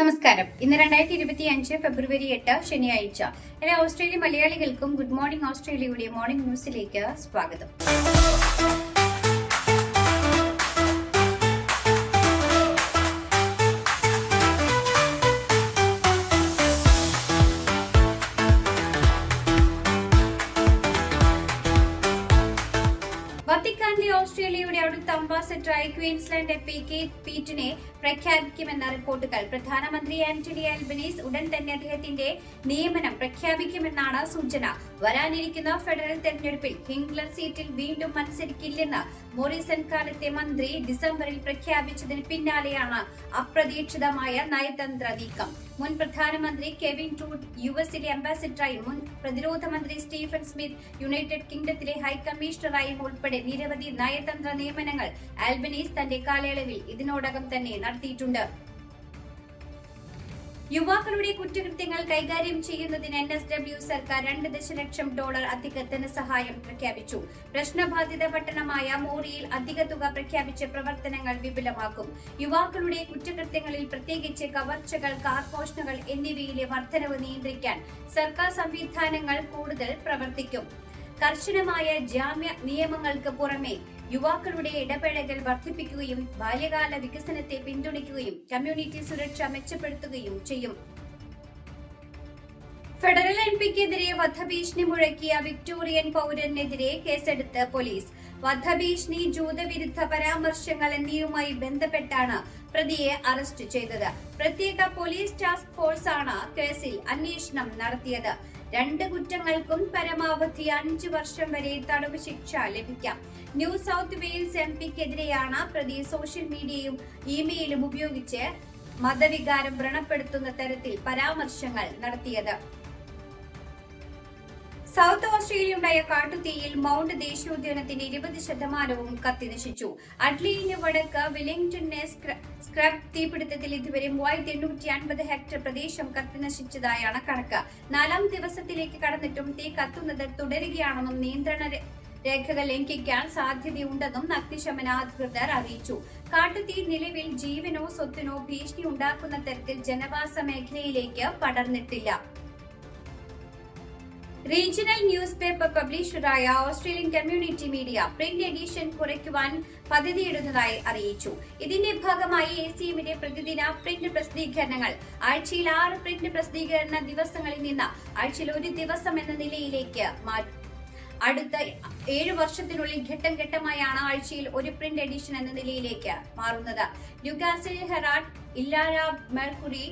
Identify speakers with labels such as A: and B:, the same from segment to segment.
A: നമസ്കാരം. ഇന്ന് രണ്ടായിരത്തി ഇരുപത്തി അഞ്ച് ഫെബ്രുവരി എട്ട് ശനിയാഴ്ച. എല്ലാ ഓസ്ട്രേലിയ മലയാളികൾക്കും ഗുഡ് മോർണിംഗ് ഓസ്ട്രേലിയയുടെ മോർണിംഗ് ന്യൂസിലേക്ക് സ്വാഗതം. അംബാസഡറായി ക്വീൻസ്ലാൻഡ് എഫ് പി പീറ്റിനെ പ്രഖ്യാപിക്കുമെന്ന റിപ്പോർട്ടുകൾ. പ്രധാനമന്ത്രി ആന്റണി ആൽബനീസ് ഉടൻ തന്നെ അദ്ദേഹത്തിന്റെ നിയമനം പ്രഖ്യാപിക്കുമെന്നാണ് സൂചന. വരാനിരിക്കുന്ന ഫെഡറൽ തെരഞ്ഞെടുപ്പിൽ ഹിംഗ്ലർ സീറ്റിൽ വീണ്ടും മത്സരിക്കില്ലെന്ന് മോറിസൺ കാലത്തെ മന്ത്രി ഡിസംബറിൽ പ്രഖ്യാപിച്ചതിന് പിന്നാലെയാണ് അപ്രതീക്ഷിതമായ നയതന്ത്ര നീക്കം. മുൻ പ്രധാനമന്ത്രി കെവിൻ ടൂട്ട് യു എസിലെ അംബാസിഡറായി മുൻ പ്രതിരോധ മന്ത്രി സ്റ്റീഫൻ സ്മിത്ത് യുണൈറ്റഡ് കിങ്ഡത്തിലെ ഹൈക്കമ്മീഷണറായും ഉൾപ്പെടെ നിരവധി നയതന്ത്ര നിയമനങ്ങൾ ആൽബനീസ് തന്റെ കാലയളവിൽ ഇതിനോടകം തന്നെ നടത്തിയിട്ടുണ്ട്. യുവാക്കളുടെ കുറ്റകൃത്യങ്ങൾ കൈകാര്യം ചെയ്യുന്നതിന് എൻ എസ് ഡബ്ല്യു സർക്കാർ രണ്ട് ദശലക്ഷം ഡോളർ അധിക ധനസഹായം പ്രഖ്യാപിച്ചു. പ്രശ്നബാധിത പട്ടണമായ മോറിയിൽ അധിക തുക പ്രഖ്യാപിച്ച് പ്രവർത്തനങ്ങൾ വിപുലമാക്കും. യുവാക്കളുടെ കുറ്റകൃത്യങ്ങളിൽ പ്രത്യേകിച്ച് കവർച്ചകൾ കാർപോഷണകൾ എന്നിവയിലെ വർധനവ് നിയന്ത്രിക്കാൻ സർക്കാർ സംവിധാനങ്ങൾ കൂടുതൽ പ്രവർത്തിക്കും. കർശനമായ ജാമ്യ നിയമങ്ങൾക്ക് പുറമെ യുവാക്കളുടെ ഇടപഴകൽ വർദ്ധിപ്പിക്കുകയും ബാല്യകാല വികസനത്തെ പിന്തുണയ്ക്കുകയും കമ്മ്യൂണിറ്റി സുരക്ഷ മെച്ചപ്പെടുത്തുകയും ചെയ്യും. ഫെഡറൽ എം പിക്കെതിരെ വധഭീഷണി മുഴക്കിയ വിക്ടോറിയൻ പൗരനെതിരെ കേസെടുത്ത് പോലീസ്. വധഭീഷണി ജൂതവിരുദ്ധ പരാമർശങ്ങൾ എന്നിവയുമായി ബന്ധപ്പെട്ടാണ് പ്രതിയെ അറസ്റ്റ് ചെയ്തത്. പ്രത്യേക പോലീസ് ടാസ്ക് ഫോഴ്സാണ് കേസിൽ അന്വേഷണം നടത്തിയത്. രണ്ട് കുറ്റങ്ങൾക്കും പരമാവധി അഞ്ചു വർഷം വരെ തടവ് ശിക്ഷ ലഭിക്കാം. ന്യൂ സൗത്ത് വെയിൽസ് എം പിക്കെതിരെയാണ് പ്രതി സോഷ്യൽ മീഡിയയും ഇമെയിലും ഉപയോഗിച്ച് മതവികാരം വ്രണപ്പെടുത്തുന്ന തരത്തിൽ പരാമർശങ്ങൾ നടത്തിയത്. സൗത്ത് ഓസ്ട്രേലിയയുണ്ടായ കാട്ടുതീയിൽ മൗണ്ട് ദേശീയോദ്യാനത്തിന്റെ ഇരുപത് ശതമാനവും കത്തിനശിച്ചു. അഡ്ലിന് വടക്ക് വില്ലിംഗ്ടണിനെ സ്ക്രബ് തീപിടുത്തത്തിൽ ഇതുവരെ മൂവായിരത്തി എണ്ണൂറ്റി അൻപത് ഹെക്ടർ പ്രദേശം കത്തിനശിച്ചതായാണ് കണക്ക്. നാലാം ദിവസത്തിലേക്ക് കടന്നിട്ടും തീ കത്തുന്നത് തുടരുകയാണെന്നും നിയന്ത്രണ രേഖകൾ ലംഘിക്കാൻ സാധ്യതയുണ്ടെന്നും അഗ്നിശമന അധികൃതർ അറിയിച്ചു. കാട്ടുതീ നിലവിൽ ജീവനോ സ്വത്തിനോ ഭീഷണി ഉണ്ടാക്കുന്ന തരത്തിൽ ജനവാസ മേഖലയിലേക്ക് പടർന്നിട്ടില്ല. Regional news paper പബ്ലിഷറായ Australian community media print edition കുറയ്ക്കുവാൻ പദ്ധതിയിടുന്നതായി അറിയിച്ചു. ഇതിന്റെ ഭാഗമായി എ സി എമ്മിന്റെ പ്രതിദിന പ്രിന്റ് പ്രസിദ്ധീകരണങ്ങൾ ആഴ്ചയിൽ ആറ് പ്രിന്റ് പ്രസിദ്ധീകരണ ദിവസങ്ങളിൽ നിന്ന് ആഴ്ചയിൽ ഒരു ദിവസം എന്ന നിലയിലേക്ക് മാറ്റും. അടുത്ത ഏഴു വർഷത്തിനുള്ളിൽ ഘട്ടം ഘട്ടമായാണ് ആഴ്ചയിൽ ഒരു പ്രിന്റ് എഡിഷൻ എന്ന നിലയിലേക്ക് മാറുന്നത്. Newcastle Herald Illawarra Mercury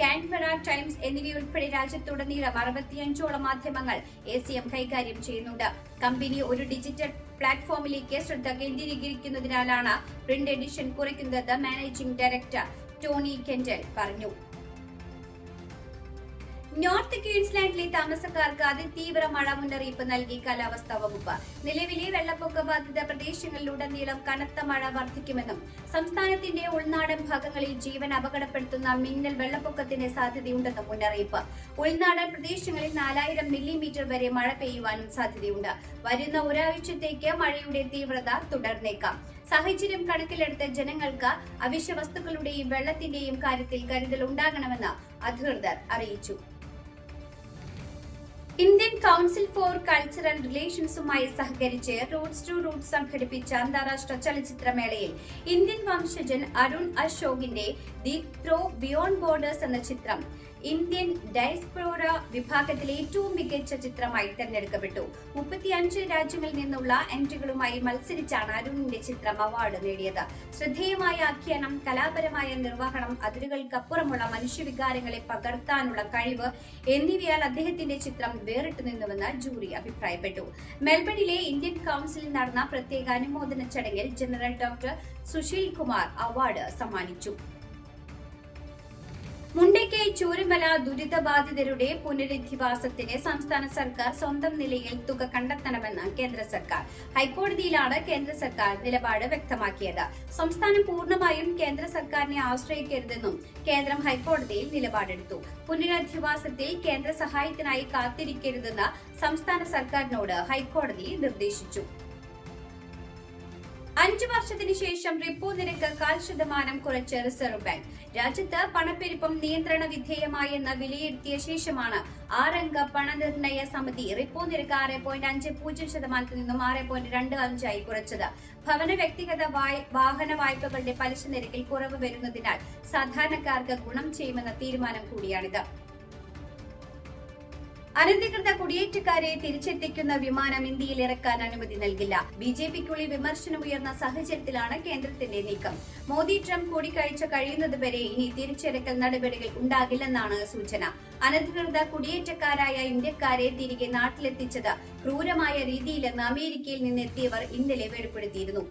A: Canberra Times എന്നിവയുൾപ്പെടെ രാജ്യത്തുടനീളം അറുപത്തിയഞ്ചോളം മാധ്യമങ്ങൾ എ സി എം കൈകാര്യം ചെയ്യുന്നുണ്ട്. കമ്പനി ഒരു ഡിജിറ്റൽ പ്ലാറ്റ്ഫോമിലേക്ക് ശ്രദ്ധ കേന്ദ്രീകരിക്കുന്നതിനാലാണ് പ്രിന്റ് എഡിഷൻ കുറയ്ക്കുന്നത് മാനേജിംഗ് ഡയറക്ടർ ടോണി കെൻഡൽ പറഞ്ഞു. നോർത്ത് ക്വീൻസ്ലാൻഡിലെ താമസക്കാർക്ക് അതിതീവ്ര മഴ മുന്നറിയിപ്പ് നൽകി കാലാവസ്ഥാ വകുപ്പ്. നിലവിലെ വെള്ളപ്പൊക്ക ബാധിത പ്രദേശങ്ങളിലുടനീളം കനത്ത മഴ വർദ്ധിക്കുമെന്നും സംസ്ഥാനത്തിന്റെ ഉൾനാടൻ ഭാഗങ്ങളിൽ ജീവൻ അപകടപ്പെടുത്തുന്ന മിന്നൽ വെള്ളപ്പൊക്കത്തിന് സാധ്യതയുണ്ടെന്നും മുന്നറിയിപ്പ്. ഉൾനാടൻ പ്രദേശങ്ങളിൽ നാലായിരം മില്ലിമീറ്റർ വരെ മഴ പെയ്യുവാനും സാധ്യതയുണ്ട്. വരുന്ന ഒരാഴ്ചത്തേക്ക് മഴയുടെ തീവ്രത തുടർന്നേക്കാം. സാഹചര്യം കണക്കിലെടുത്ത് ജനങ്ങൾക്ക് അവശ്യ വസ്തുക്കളുടെയും വെള്ളത്തിന്റെയും കാര്യത്തിൽ കരുതൽ ഉണ്ടാകണമെന്ന് അധികൃതർ അറിയിച്ചു. Indian council for culture and റിലേഷൻസുമായി സഹകരിച്ച് റൂട്ട്സ് ടു റൂട്ട് സംഘടിപ്പിച്ച അന്താരാഷ്ട്ര ചലച്ചിത്രമേളയിൽ ഇന്ത്യൻ വംശജൻ അരുൺ അശോകിന്റെ ദി ത്രോ ബിയോണ്ട് ബോർഡേഴ്സ് എന്ന ചിത്രം ഇന്ത്യൻ ഡയസ്പോറ വിഭാഗത്തിലെ ഏറ്റവും മികച്ച ചിത്രമായി തെരഞ്ഞെടുക്കപ്പെട്ടു. മുപ്പത്തിയഞ്ച് രാജ്യങ്ങളിൽ നിന്നുള്ള എൻട്രികളുമായി മത്സരിച്ചാണ് അരുണിന്റെ ചിത്രം അവാർഡ് നേടിയത്. ശ്രദ്ധേയമായ ആഖ്യാനം കലാപരമായ നിർവഹണം അതിരുകൾക്കപ്പുറമുള്ള മനുഷ്യവികാരങ്ങളെ പകർത്താനുള്ള കഴിവ് എന്നിവയാൽ അദ്ദേഹത്തിന്റെ ചിത്രം വേറിട്ടു നിന്നുവെന്ന് ജൂറി അഭിപ്രായപ്പെട്ടു. മെൽബണിലെ ഇന്ത്യൻ കൗൺസിലിൽ നടന്ന പ്രത്യേക അനുമോദന ചടങ്ങിൽ general doctor Sushil Kumar award സമ്മാനിച്ചു. മുണ്ടയ്ക്കൈ ചൂരമല ദുരിതബാധിതരുടെ പുനരധിവാസത്തിന് സംസ്ഥാന സർക്കാർ സ്വന്തം നിലയിൽ തുക കണ്ടെത്തണമെന്ന് കേന്ദ്ര സർക്കാർ. ഹൈക്കോടതിയിലാണ് കേന്ദ്ര സർക്കാർ നിലപാട് വ്യക്തമാക്കിയത്. സംസ്ഥാനം പൂർണമായും കേന്ദ്ര സർക്കാരിനെ ആശ്രയിക്കരുതെന്നും കേന്ദ്രം ഹൈക്കോടതിയിൽ നിലപാടെടുത്തു. പുനരധിവാസത്തിൽ കേന്ദ്ര സഹായത്തിനായി കാത്തിരിക്കരുതെന്ന് സംസ്ഥാന സർക്കാരിനോട് ഹൈക്കോടതി നിർദ്ദേശിച്ചു. അഞ്ചു വർഷത്തിന് ശേഷം റിപ്പോ നിരക്ക് കാൽ ശതമാനം കുറച്ച് റിസർവ് ബാങ്ക്. രാജ്യത്ത് പണപ്പെരുപ്പം നിയന്ത്രണ വിധേയമായെന്ന് വിലയിരുത്തിയ ശേഷമാണ് ആറംഗ പണനിർണയ സമിതി റിപ്പോ നിരക്ക് ആറ് പോയിന്റ് അഞ്ച് പൂജ്യം ശതമാനത്തിൽ നിന്നും ആറ് പോയിന്റ് രണ്ട് അഞ്ചായി കുറച്ചത്. ഭവന വ്യക്തിഗത വായ്- വാഹന വായ്പകളുടെ പലിശ നിരക്കിൽ കുറവ് വരുന്നതിനാൽ സാധാരണക്കാർക്ക് ഗുണം ചെയ്യുമെന്ന തീരുമാനം കൂടിയാണിത്. അനധികൃത കുടിയേറ്റക്കാരെ തിരിച്ചെത്തിക്കുന്ന വിമാനം ഇന്ത്യയിൽ ഇറക്കാൻ അനുമതി നൽകില്ല. ബി ജെ പിക്കുള്ളിൽ വിമർശനമുയർന്ന സാഹചര്യത്തിലാണ് കേന്ദ്രത്തിന്റെ നീക്കം. മോദി ട്രംപ് കൂടിക്കാഴ്ച കഴിയുന്നതുവരെ ഇനി തിരിച്ചിറക്കൽ നടപടികൾ ഉണ്ടാകില്ലെന്നാണ് സൂചന. അനധികൃത കുടിയേറ്റക്കാരായ ഇന്ത്യക്കാരെ തിരികെ നാട്ടിലെത്തിച്ചത് ക്രൂരമായ രീതിയിലെന്ന് അമേരിക്കയിൽ നിന്നെത്തിയവർ ഇന്നലെ വെളിപ്പെടുത്തിയിരുന്നു.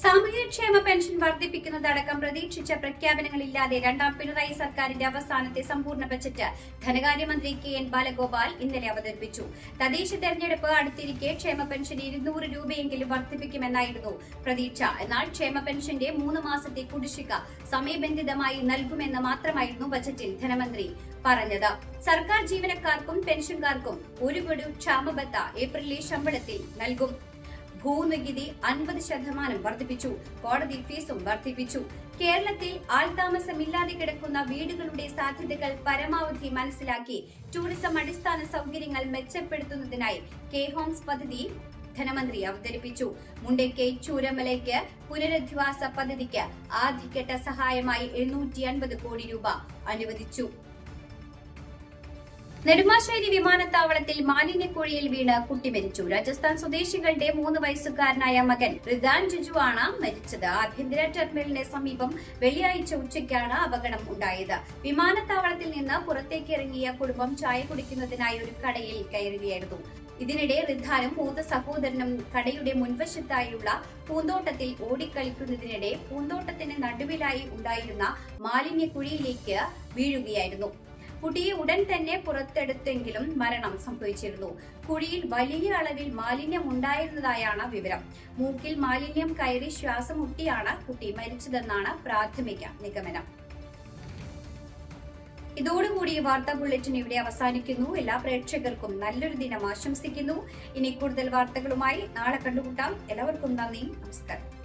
A: സാമൂഹ്യക്ഷേമ പെൻഷൻ വർദ്ധിപ്പിക്കുന്നതടക്കം പ്രതീക്ഷിച്ച പ്രഖ്യാപനങ്ങളില്ലാതെ രണ്ടാം പിണറായി സർക്കാരിന്റെ അവസാനത്തെ സമ്പൂർണ ബജറ്റ് ധനകാര്യമന്ത്രി കെ എൻ ബാലഗോപാൽ ഇന്നലെ അവതരിപ്പിച്ചു. തദ്ദേശ തെരഞ്ഞെടുപ്പ് അടുത്തിരിക്കെ ക്ഷേമ പെൻഷൻ ഇരുന്നൂറ് രൂപയെങ്കിലും വർദ്ധിപ്പിക്കുമെന്നായിരുന്നു പ്രതീക്ഷ. എന്നാൽ ക്ഷേമ പെൻഷന്റെ മൂന്ന് മാസത്തെ കുടിശ്ശിക സമയബന്ധിതമായി നൽകുമെന്ന് മാത്രമായിരുന്നു ബജറ്റിൽ ധനമന്ത്രി പറഞ്ഞത്. സർക്കാർ ജീവനക്കാർക്കും പെൻഷൻകാർക്കും ഒരു ഗഡു ക്ഷാമബത്ത ഏപ്രിലിലെ ശമ്പളത്തിൽ നൽകും. ഭൂനികുതി അൻപത് ശതമാനം വർദ്ധിപ്പിച്ചു. കോടതി ഫീസും വർദ്ധിപ്പിച്ചു. കേരളത്തിൽ ആൾതാമസമില്ലാതെ കിടക്കുന്ന വീടുകളുടെ സാധ്യതകൾ പരമാവധി മനസ്സിലാക്കി ടൂറിസം അടിസ്ഥാന സൗകര്യങ്ങൾ മെച്ചപ്പെടുത്തുന്നതിനായി കെ ഹോംസ് പദ്ധതി ധനമന്ത്രി അവതരിപ്പിച്ചു. മുണ്ടയ്ക്ക് ചൂരമലയ്ക്ക് പുനരധിവാസ പദ്ധതിക്ക് ആദ്യഘട്ട സഹായമായി എണ്ണൂറ്റി അൻപത് കോടി രൂപ അനുവദിച്ചു. നെടുമ്പാശ്ശേരി വിമാനത്താവളത്തിൽ മാലിന്യക്കുഴിയിൽ വീണ് കുട്ടി മരിച്ചു. രാജസ്ഥാൻ സ്വദേശികളുടെ മൂന്ന് വയസ്സുകാരനായ മകൻ റിദാൻ ജിജു ആണ് മരിച്ചത്. ആഭ്യന്തര ടെർമിനലിന് സമീപം വെള്ളിയാഴ്ച ഉച്ചയ്ക്കാണ് അപകടം ഉണ്ടായത്. വിമാനത്താവളത്തിൽ നിന്ന് പുറത്തേക്ക് ഇറങ്ങിയ കുടുംബം ചായ കുടിക്കുന്നതിനായി ഒരു കടയിൽ കയറുകയായിരുന്നു. ഇതിനിടെ റിദ്ധാനും മൂത്ത സഹോദരനും കടയുടെ മുൻവശത്തായുള്ള പൂന്തോട്ടത്തിൽ ഓടിക്കളിക്കുന്നതിനിടെ പൂന്തോട്ടത്തിന് നടുവിലായി ഉണ്ടായിരുന്ന മാലിന്യക്കുഴിയിലേക്ക് വീഴുകയായിരുന്നു. കുട്ടിയെ ഉടൻ തന്നെ പുറത്തെടുത്തെങ്കിലും മരണം സംഭവിച്ചിരുന്നു. കുഴിയിൽ വലിയ അളവിൽ മാലിന്യം ഉണ്ടായിരുന്നതായാണ് വിവരം. മൂക്കിൽ മാലിന്യം കയറി ശ്വാസം മുട്ടിയാണ് കുട്ടി മരിച്ചതെന്നാണ് പ്രാഥമിക നിഗമനം. ഇതോടുകൂടി വാർത്താ ബുള്ളറ്റിൻ ഇവിടെ അവസാനിക്കുന്നു. എല്ലാ പ്രേക്ഷകർക്കും നല്ലൊരു ദിനം ആശംസിക്കുന്നു. ഇനി കൂടുതൽ വാർത്തകളുമായി നാളെ കണ്ടുമുട്ടാം. എല്ലാവർക്കും നന്ദി. നമസ്കാരം.